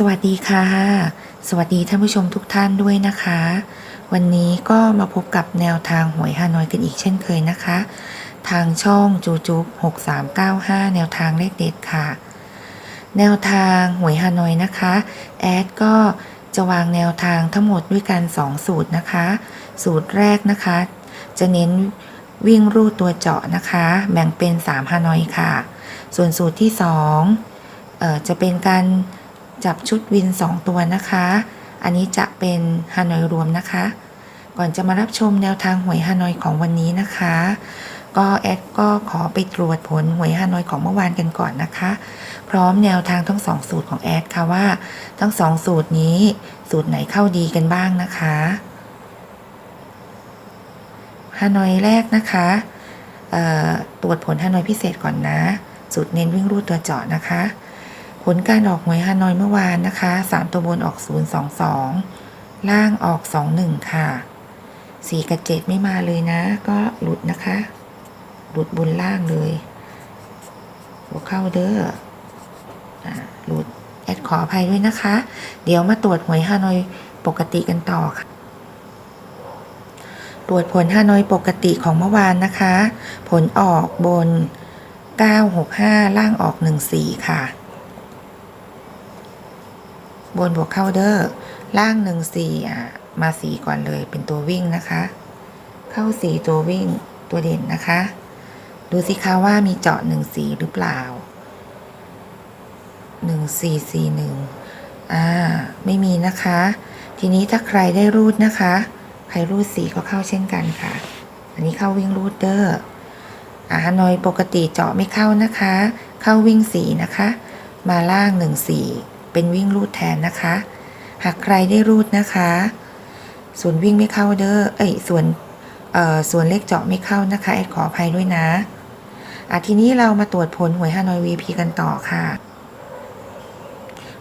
สวัสดีค่ะ สวัสดีท่านผู้ชมทุกท่านด้วยนะคะ วันนี้ก็มาพบกับแนวทางหวยฮานอยกันอีกเช่นเคยนะคะ ทางช่องจูจูบ6395 แนวทางเลขเด็ดค่ะ แนวทางหวยฮานอยนะคะ แอดก็จะวางแนวทางทั้งหมดด้วยกัน 2 สูตรนะคะ สูตรแรกนะคะ จะเน้นวิ่งรูดตัวเจาะนะคะ แบ่งเป็น 3 ฮานอยค่ะ ส่วนสูตรที่2เอ่อจะเป็นการ จับชุดวิน 2 ตัวนะคะ อันนี้จะเป็นฮานอยรวมนะคะ ก่อนจะมารับชมแนวทางหวยฮานอยของวันนี้นะคะ ก็แอดก็ขอไปตรวจผลหวยฮานอยของเมื่อวานกันก่อนนะคะ พร้อมแนวทางทั้งสองสูตรของแอดค่ะว่า ทั้งสองสูตรนี้ สูตรไหนเข้าดีกันบ้างนะคะฮานอยแรกนะคะตรวจผลฮานอยพิเศษก่อนนะ สูตรเน้นวิ่งรูดตัวเจาะนะคะ ลการออกหวยฮานอยเมื่อวานนะคะสามตัวบนออก 022 ล่างออก 21 ค่ะ 4 กับ 7 ไม่มาเลยนะ ก็หลุดนะคะ หลุดบนล่างเลยหัวเข้าเด้อหลุดแอดขออภัยด้วยนะคะ เดี๋ยวมาตรวจหวยฮานอยปกติกันต่อค่ะตรวจผลฮานอยปกติของเมื่อวานนะคะ ผลออกบน 965 ล่างออก 14 ค่ะ บนบวกเข้าเดอร์ล่าง14อะมา4ก่อนเลยเป็นตัววิ่งนะคะ เข้า4ตัววิ่งตัวเด่นนะคะ ดูสิคะว่ามีเจาะ14หรือเปล่า1441อ่าไม่มีนะคะ ทีนี้ถ้าใครได้รูดนะคะ ใครรูดสีก็เข้าเช่นกันค่ะ อันนี้เข้าวิ่งรูดเดอร์อ่าฮานอยปกติเจาะไม่เข้านะคะ เข้าวิ่งสีนะคะ มาล่างหนึ่งสี เป็นวิ่งรูดแทนนะคะ หากใครได้รูดนะคะ ส่วนวิ่งไม่เข้าเด้อเอ้ยส่วนเอ่อส่วนเลขเจาะไม่เข้านะคะแอดขออภัยด้วยนะอะทีนี้เรามาตรวจผลหวยฮานอย VP กันต่อค่ะ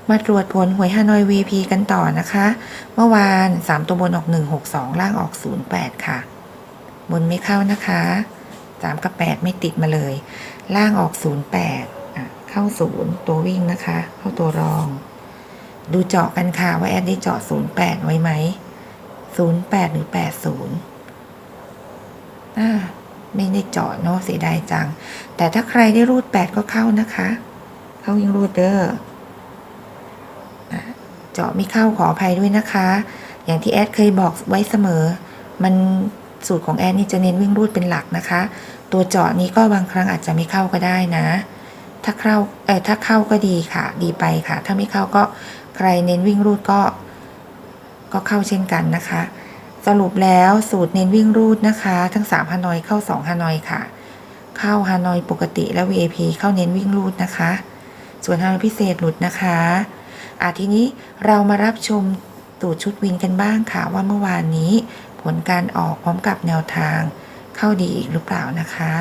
มาตรวจผลหวยฮานอย VP กันต่อนะคะ เมื่อวาน 3 ตัวบนออก 162 ล่างออก 08 ค่ะ บนไม่เข้านะคะ 3 กับ 8 ไม่ติดมาเลย ล่างออก 08 เข้า0ตัววิ่งนะคะ เข้าตัวรอง ดูเจาะกันค่ะว่าแอดได้เจาะ08ไว้ไหม08หรือ80อ่าไม่ได้เจาะเนาะเสียดายจัง แต่ถ้าใครได้รูด8ก็เข้านะคะ เข้ายิงรูดเด้อเจาะไม่เข้าขออภัยด้วยนะคะ อย่างที่แอดเคยบอกไว้เสมอ มันสูตรของแอดนี่จะเน้นวิ่งรูดเป็นหลักนะคะ ตัวเจาะนี้ก็บางครั้งอาจจะไม่เข้าก็ได้นะ ถ้าเข้าเออถ้าเข้าก็ดีค่ะ ดีไปค่ะ ถ้าไม่เข้าก็ใครเน้นวิ่งรูดก็ ก็เข้าเช่นกันนะคะ สรุปแล้วสูตรเน้นวิ่งรูดนะคะ ทั้ง3ฮานอยเข้า2ฮานอยค่ะ เข้าฮานอยปกติและ VIP เข้าเน้นวิ่งรูดนะคะ ส่วนฮานอยพิเศษหลุดนะคะอะทีนี้เรามารับชมตูดชุดวินกันบ้างค่ะ ว่าเมื่อวานนี้ผลการออกพร้อมกับแนวทางเข้าดีอีกหรือเปล่านะคะ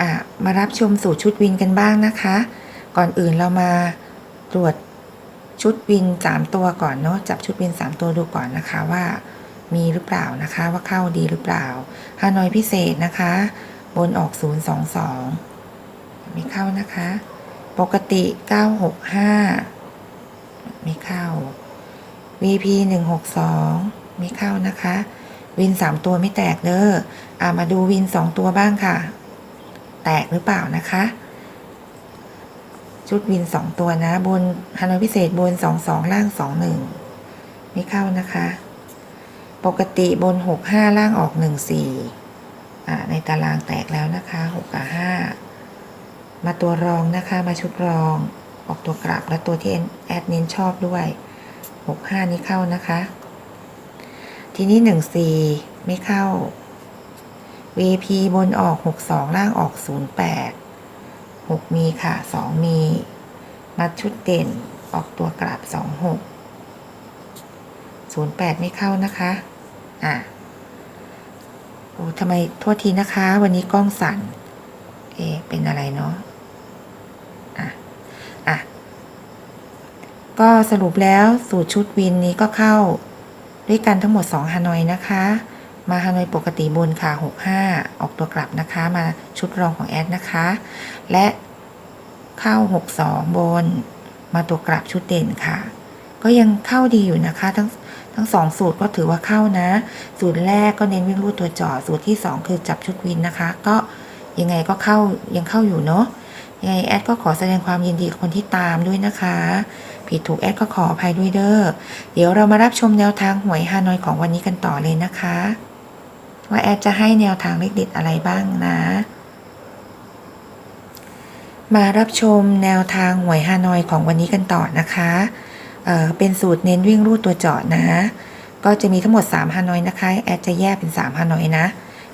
อะมารับชมสูตรชุดวินกันบ้างนะคะ ก่อนอื่นเรามาตรวจชุดวิน 3 ตัวก่อนเนาะจับชุดวิน 3 ตัวดูก่อนนะคะว่ามีหรือเปล่านะคะว่าเข้าดีหรือเปล่าฮานอยพิเศษนะคะ บนออก 022 ไม่เข้านะคะ ปกติ 965 ไม่เข้า VP 162 ไม่เข้านะคะ วิน 3 ตัวไม่แตกเด้ออ่ามาดูวิน 2 ตัวบ้างค่ะ แตกหรือเปล่านะคะ ชุดวิน2ตัวนะ บนฮานอยพิเศษบน22ล่าง21ไม่เข้านะคะ ปกติบน65ล่างออก14อ่าในตารางแตกแล้วนะคะหกกับห้ามาตัวรองนะคะ มาชุดรอง ออกตัวกลับและตัวที่แอดเน้นชอบด้วยหกห้านี้เข้านะคะ ทีนี้หนึ่งสี่ไม่เข้า VP บนออกหกสองล่างออกศูนย์แปดหกมีค่ะสองมีมาชุดเด่นออกตัวกลับสองหกศูนย์แปดไม่เข้านะคะ อะ โอ้ทำไม โทษทีนะคะ วันนี้กล้องสั่น เอ เป็นอะไรเนาะ อะ อะ ก็สรุปแล้วสูตรชุดวินนี้ก็เข้าด้วยกันทั้งหมด 2 ฮานอยนะคะ มาฮานอยปกติบนค่ะ 65 ออกตัวกลับนะคะ มาชุดรองของแอดนะคะ และเข้า 62 บน มาตัวกลับชุดเด่นค่ะ ก็ยังเข้าดีอยู่นะคะ ทั้งทั้งสองสูตรก็ถือว่าเข้านะ สูตรแรกก็เน้นวิ่งรูดตัวจาะสูตรที่ 2 คือจับชุดวินนะคะ ก็ยังไงก็เข้ายังเข้าอยู่เนาะยังไงแอดก็ขอแสดงความยินดีกับคนที่ตามด้วยนะคะ ผิดถูกแอดก็ขออภัยด้วยเด้อ เดี๋ยวเรามารับชมแนวทางหวยฮานอยของวันนี้กันต่อเลยนะคะ ว่าแอดจะให้แนวทางเลขเด็ดอะไรบ้างนะ มารับชมแนวทางหวยฮานอยของวันนี้กันต่อนะคะเเป็นสูตรเน้นวิ่งรูดตัวเจาะนะ ก็จะมีทั้งหมด3ฮานอยนะคะ แอดจะแยกเป็น3ฮานอยนะ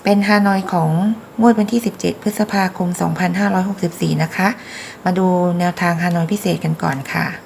เป็นฮานอยของงวดวันที่ 17 พฤษภาคม 2564 นะคะ มาดูแนวทางฮานอยพิเศษกันก่อนค่ะ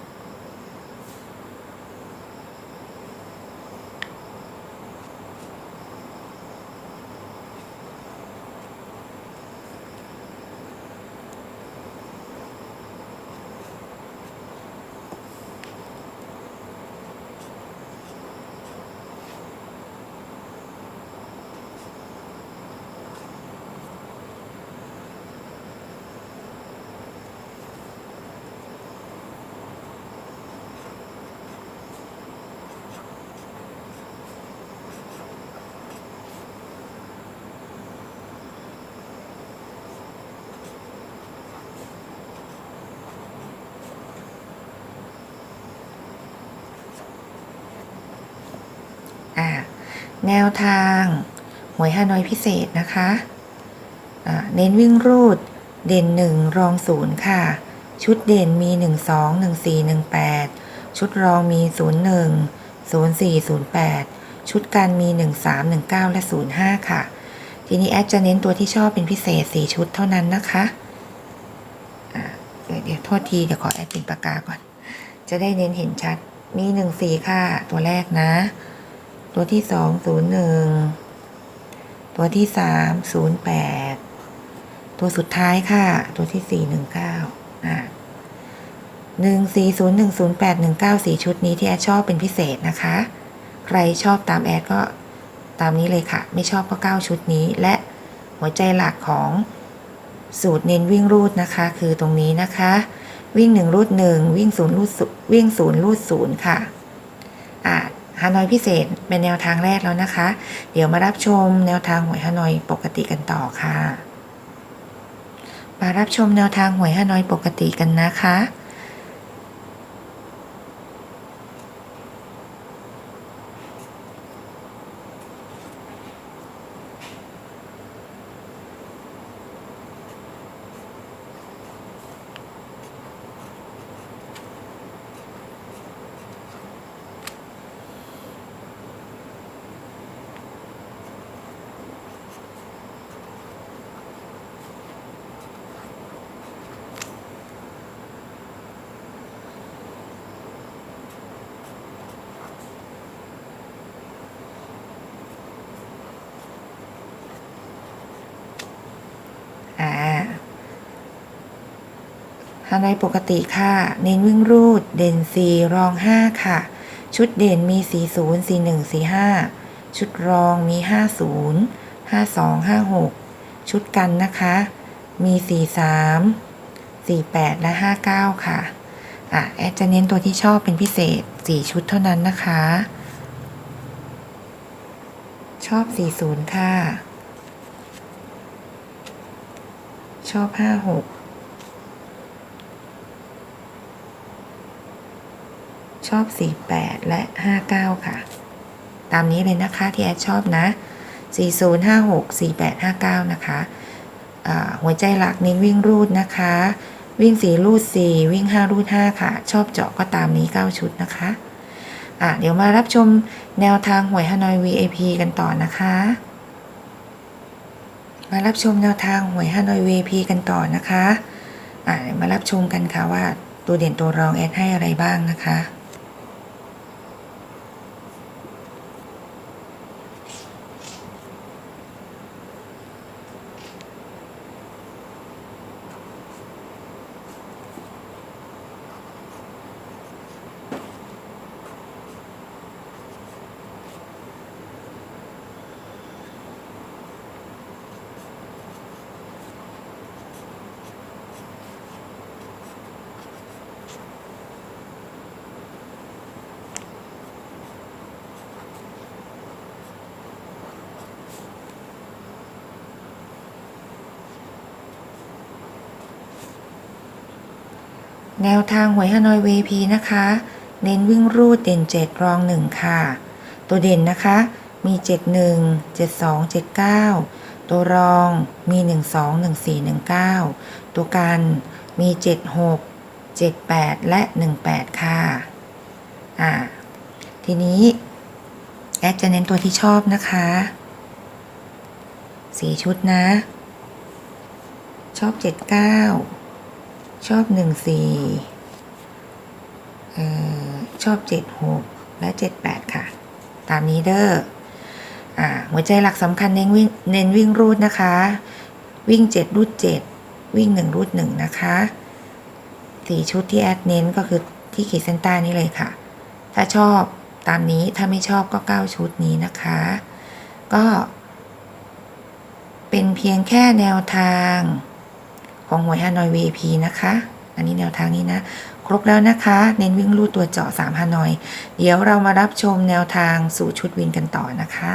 อ่าแนวทางหวยฮานอยพิเศษนะคะอ่าเน้นวิ่งรูดเด่น 1 รอง0ค่ะ ชุดเด่นมี 1 2 1 4 1 8 ชุดรองมี 0 1 0 4 0 8 ชุดกันมี 1 3 1 9 และ 0 5 ค่ะ ทีนี้แอดจะเน้นตัวที่ชอบเป็นพิเศษ 4 ชุดเท่านั้นนะคะเดี๋ยวเดี๋ยวโทษที เดี๋ยวขอแอดเป็นปากกาก่อน จะได้เน้นเห็นชัด มี 1 4 ค่ะ ตัวแรกนะ ตัวที่สองศูนย์หนึ่งตัวที่สามศูนย์แปดตัวสุดท้ายค่ะ ตัวที่สี่หนึ่งเก้าอ่าหนึ่งสี่ศูนย์หนึ่งศูนย์แปดหนึ่งเก้าสี่ชุดนี้ที่แอดชอบเป็นพิเศษนะคะ ใครชอบตามแอดก็ตามนี้เลยค่ะ ไม่ชอบก็เก้าชุดนี้ และหัวใจหลักของสูตรเน้นวิ่งรูดนะคะ คือตรงนี้นะคะ วิ่งหนึ่งรูดหนึ่งวิ่งศูนย์รูดวิ่งศูนย์รูดศูนย์ค่ะอ่า ฮานอยพิเศษเป็นแนวทางแรกแล้วนะคะ เดี๋ยวมารับชมแนวทางหวยฮานอยปกติกันต่อค่ะ มารับชมแนวทางหวยฮานอยปกติกันนะคะ ถ้าในปกติค่ะ เน้นวิ่งรูด เด่น 4 รอง 5 ค่ะ ชุดเด่นมี 40 41 45 ชุดรองมี 50 52 56 ชุดกันนะคะ มี 43 48 และ 59 ค่ะ อะ แอดจะเน้นตัวที่ชอบเป็นพิเศษ 4 ชุดเท่านั้นนะคะ ชอบ 40 ค่ะ ชอบ 56 ชอบสี่แปดและห้าเก้าค่ะ ตามนี้เลยนะคะที่แอดชอบนะสี่ศูนย์ห้าหกสี่แปดห้าเก้านะคะหัวใจหลักเน้นวิ่งรูดนะคะ วิ่งสี่รูดสี่วิ่งห้ารูดห้าค่ะ ชอบเจาะก็ตามนี้เก้าชุดนะคะอะเดี๋ยวมารับชมแนวทางหวยฮานอย VIP กันต่อนะคะ มารับชมแนวทางหวยฮานอย VP กันต่อนะคะอ่ามารับชมกันค่ะว่าตัวเด่นตัวรองแอดให้อะไรบ้างนะคะ แนวทางหวยฮานอย VP นะคะ เน้นวิ่งรูดเด่น 7 รอง 1 ค่ะ ตัวเด่นนะคะ มี 71 72 79 ตัวรองมี 12 14 19 ตัวกันมี 76 78 และ 18 ค่ะ อ่า ทีนี้ แอดจะเน้นตัวที่ชอบนะคะสี่ชุดนะ ชอบ 79 ชอบ14เอ่อชอบ76และ78ค่ะ ตามนี้เด้ออหัวใจหลักสำคัญเน้นวิ่งเน้นวิ่งรูดนะคะ วิ่ง7รูด7วิ่ง1รูด1นะคะสี่ชุดที่แอดเน้นก็คือที่ขีดเส้นใต้นี้เลยค่ะ ถ้าชอบตามนี้ถ้าไม่ชอบก็9ชุดนี้นะคะ ก็เป็นเพียงแค่แนวทาง ของหวยฮานอย VP นะคะ อันนี้แนวทางนี้นะ ครบแล้วนะคะ เน้นวิ่งลู่ตัวเจาะ3ฮานอย เดี๋ยวเรามารับชมแนวทางสู่ชุดวินกันต่อนะคะ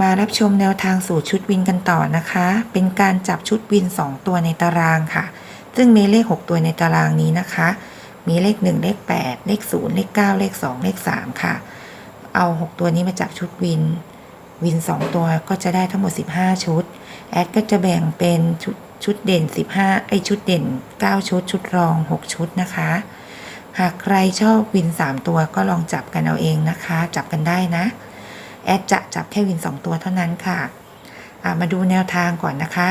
มารับชมแนวทางสู่ชุดวินกันต่อนะคะ เป็นการจับชุดวิน 2 ตัวในตารางค่ะ ซึ่งมีเลข 6 ตัวในตารางนี้นะคะ มีเลข 1 เลข 8 เลข 0 เลข 9 เลข 2 เลข 3 ค่ะ เอา 6 ตัวนี้มาจับชุดวิน วิน 2 ตัวก็จะได้ทั้งหมด 15 ชุด แอดก็จะแบ่งเป็นชุดชุดเด่น 15 ไอชุดเด่น 9 ชุด ชุดรอง 6 ชุดนะคะ หากใครชอบวิน 3 ตัวก็ลองจับกันเอาเองนะคะ จับกันได้นะ แอดจะจับแค่วิน 2 ตัวเท่านั้นค่ะามาดูแนวทางก่อนนะคะ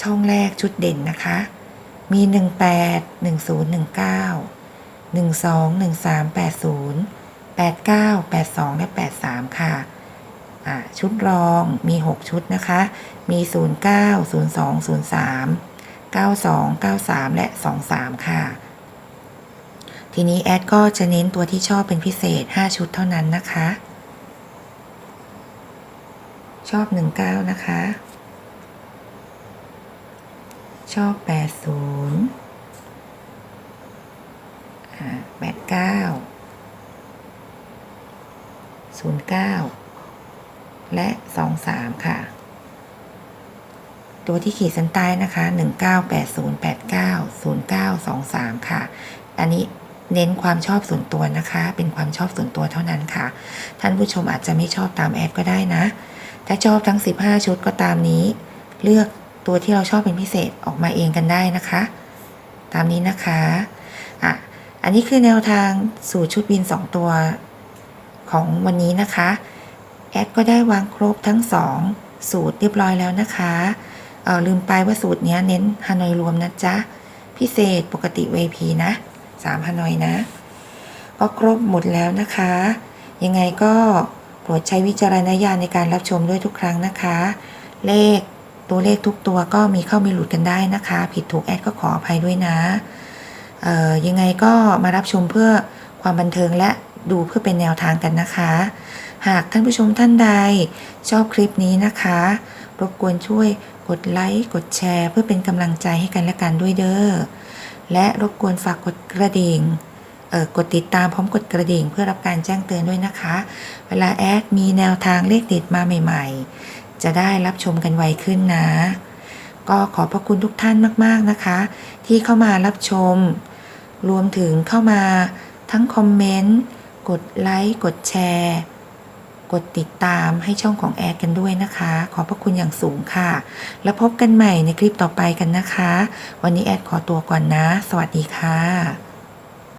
ช่องแรกชุดเด่นนะคะ มี 18 10 19 12 13 80 89 82 และ 83 ค่ะ ชุดรองมี 6 ชุดนะคะ มี 09 02 03 92 93 และ 23 ค่ะ ทีนี้แอดก็จะเน้นตัวที่ชอบเป็นพิเศษ 5 ชุดเท่านั้นนะคะ ชอบ 19 นะคะ ชอบ 80 89 09 และ 23 ค่ะ ตัวที่ขีดเส้นใต้นะคะ 198089 0923 ค่ะ อันนี้เน้นความชอบส่วนตัวนะคะ เป็นความชอบส่วนตัวเท่านั้นค่ะ ท่านผู้ชมอาจจะไม่ชอบตามแอดก็ได้นะ ถ้าชอบทั้ง 15 ชุดก็ตามนี้ เลือกตัวที่เราชอบเป็นพิเศษออกมาเองกันได้นะคะ ตามนี้นะคะ อะ อันนี้คือแนวทางสู่ชุดวิน 2 ตัว ของวันนี้นะคะ แอดก็ได้วางครบทั้ง 2 สูตรเรียบร้อยแล้วนะคะเออลืมไปว่าสูตรนี้เน้นฮานอยรวมนะจ๊ะ พิเศษปกติ VP นะ3ฮานอยนะ ก็ครบหมดแล้วนะคะ ยังไงก็โปรดใช้วิจารณญาณในการรับชมด้วยทุกครั้งนะคะ เลขตัวเลขทุกตัวก็มีเข้ามีหลุดกันได้นะคะ ผิดถูกแอดก็ขออภัยด้วยนะ เอ่อยังไงก็มารับชมเพื่อความบันเทิงและ ดูเพื่อเป็นแนวทางกันนะคะ หากท่านผู้ชมท่านใด ชอบคลิปนี้นะคะ รบกวนช่วยกดไลค์กดแชร์ เพื่อเป็นกำลังใจให้กันและกันด้วยเด้อและรบกวนฝากกดกระดิ่งกดติดตามพร้อมกดกระดิ่ง เพื่อรับการแจ้งเตือนด้วยนะคะ เวลาแอดมีแนวทางเลขเด็ดมาใหม่ๆ จะได้รับชมกันไวขึ้นนะ ก็ขอบพระคุณทุกท่านมากๆนะคะ ที่เข้ามารับชม รวมถึงเข้ามาทั้งคอมเมนต์ กดไลค์กดแชร์ กดติดตามให้ช่องของแอดกันด้วยนะคะ ขอบพระคุณอย่างสูงค่ะ แล้วพบกันใหม่ในคลิปต่อไปกันนะคะ วันนี้แอดขอตัวก่อนนะ สวัสดีค่ะ